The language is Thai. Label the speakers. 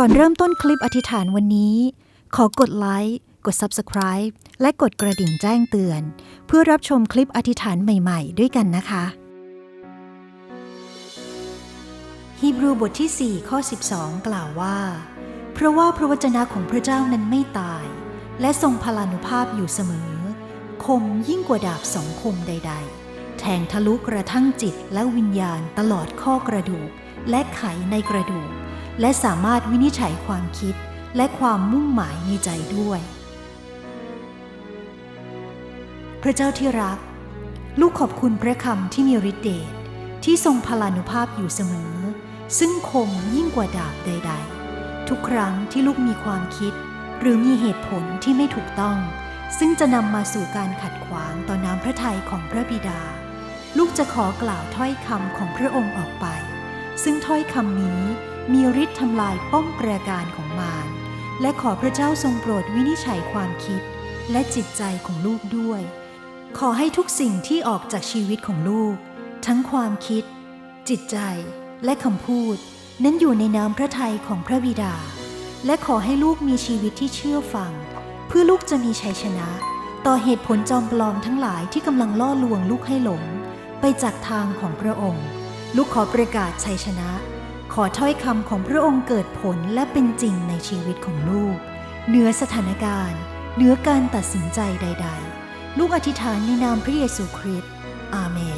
Speaker 1: ก่อนเริ่มต้นคลิปอธิษฐานวันนี้ ขอกดไลค์กด Subscribe และกดกระดิ่งแจ้งเตือน เพื่อรับชมคลิปอธิษฐานใหม่ๆ ด้วยกันนะคะ ฮีบรูบทที่ 4 ข้อ 12 กล่าวว่า เพราะว่าพระวจนะของพระเจ้านั้นไม่ตาย และทรงพลานุภาพอยู่เสมอ คมยิ่งกว่าดาบสองคมใด ๆ แทงทะลุกระทั่งจิตและวิญญาณตลอดข้อกระดูก และไขในกระดูก และสามารถวินิจฉัยความคิดและความมุ่งหมายในใจด้วย พระเจ้าที่รัก ลูกขอบคุณพระคำที่มีฤทธิเดชที่ทรงพลานุภาพอยู่เสมอ ซึ่งคมยิ่งกว่าดาบใด ๆ ทุกครั้งที่ลูกมีความคิด หรือมีเหตุผลที่ไม่ถูกต้อง ซึ่งจะนำมาสู่การขัดขวางต่อน้ำพระทัยของพระบิดา ลูกจะขอกล่าวถ้อยคำของพระองค์ออกไป ซึ่งถ้อยคำนี้ มีฤทธิ์ทำลายป้อมปราการของมารและขอพระเจ้าทรงโปรดวินิจฉัยความคิด และจิตใจของลูกด้วย ขอให้ทุกสิ่งที่ออกจากชีวิตของลูก ทั้งความคิด จิตใจและคำพูด นั้นอยู่ในน้ำพระทัยของพระบิดา และขอให้ลูกมีชีวิตที่เชื่อฟัง เพื่อลูกจะมีชัยชนะ ต่อเหตุผลจอมปลอมทั้งหลายที่กำลังล่อลวงลูกให้หลง ไปจากทางของพระองค์ ลูกขอประกาศชัยชนะ ขอถ้อยคำของพระองค์เกิดผลและเป็นจริงในชีวิตของลูก เหนือสถานการณ์ เหนือการตัดสินใจใด ๆ ลูกอธิษฐานในนามพระเยซูคริสต์อาเมน